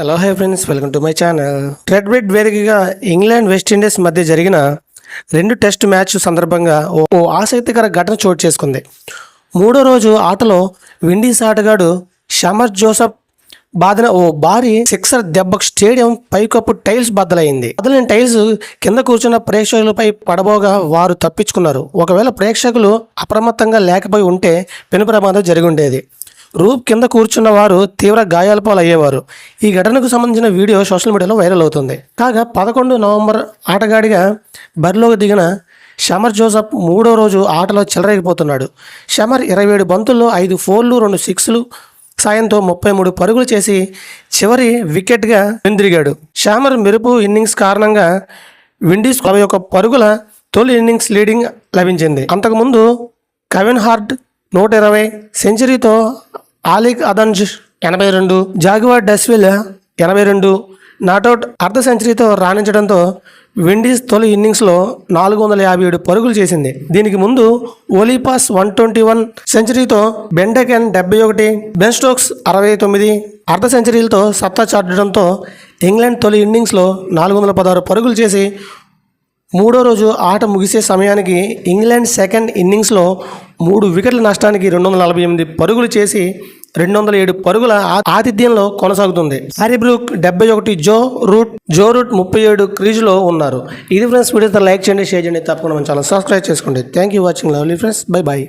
Hello hi friends welcome to my channel Trent Bridge వేదికగా England West Indies మధ్య జరిగిన రెండు టెస్ట్ మ్యాచ్ సందర్భంగా ఓ ఓ ఆసక్తికర ఘటన చోటు చేసుకుంది. మూడో రోజు ఆటలో విండీస్ ఆటగాడు షమర్ జోసఫ్ బాదిన ఓ భారీ సిక్సర్ దెబ్బకు స్టేడియం పైకప్పు టైల్స్ బద్దలైంది. బద్దలైన టైల్స్ కింద కూర్చున్న ప్రేక్షకులపై పడబోగా వారు తప్పించుకున్నారు. ఒకవేళ ప్రేక్షకులు అప్రమత్తంగా లేకపోయి ఉంటే పెను ప్రమాదం జరిగి ఉండేది. రూప్ కింద కూర్చున్న వారు తీవ్ర గాయాల పాలు అయ్యేవారు ఈ ఘటనకు సంబంధించిన వీడియో సోషల్ మీడియాలో వైరల్ అవుతుంది. కాగా పదకొండు నవంబర్ ఆటగాడిగా బరిలోకి దిగిన షమర్ జోసఫ్ మూడో రోజు ఆటలో చెలరేగిపోతున్నాడు. షమర్ ఇరవై ఏడు బంతుల్లో ఐదు ఫోర్లు రెండు సిక్స్లు సాయంతో ముప్పై మూడు పరుగులు చేసి చివరి వికెట్గా వెందిరిగాడు షామర్ మెరుపు ఇన్నింగ్స్ కారణంగా విండీస్ నలభై ఒక్క పరుగుల తొలి ఇన్నింగ్స్ లీడింగ్ లభించింది. అంతకుముందు కవిన్ హార్ట్ నూట ఇరవై సెంచరీతో ఆలిక్ అదన్జ్ ఎనభై రెండు జాగువార్ డస్విల్ ఎనభై రెండు నాటౌట్ అర్ధ సెంచరీతో రాణించడంతో విండీస్ తొలి ఇన్నింగ్స్లో నాలుగు వందల యాభై ఏడు పరుగులు చేసింది. దీనికి ముందు ఓలీపాస్ వన్ ట్వంటీ వన్ సెంచరీతో బెండెకెన్ డెబ్బై ఒకటి బెన్ స్టోక్స్ అరవై తొమ్మిది అర్ధ సెంచరీలతో సత్తా చాటడంతో ఇంగ్లాండ్ తొలి ఇన్నింగ్స్లో నాలుగు వందల పదహారు పరుగులు చేసి మూడో రోజు ఆట ముగిసే సమయానికి ఇంగ్లాండ్ సెకండ్ ఇన్నింగ్స్లో మూడు వికెట్ల నష్టానికి రెండు వందల నలభై ఎనిమిది పరుగులు చేసి రెండు వందల ఏడు పరుగుల ఆతిథ్యంలో కొనసాగుతుంది. హారీబ్రూక్ డెబ్బై ఒకటి జో రూట్ జో రూట్ ముప్పై ఏడు క్రీజులో ఉన్నారు. ఇది ఫ్రెండ్స్ వీడియో లైక్ చేయండి షేర్ చేయండి తప్పకుండా మన ఛానల్ సబ్స్క్రైబ్ చేసుకోండి. Thank you watching lovely friends bye bye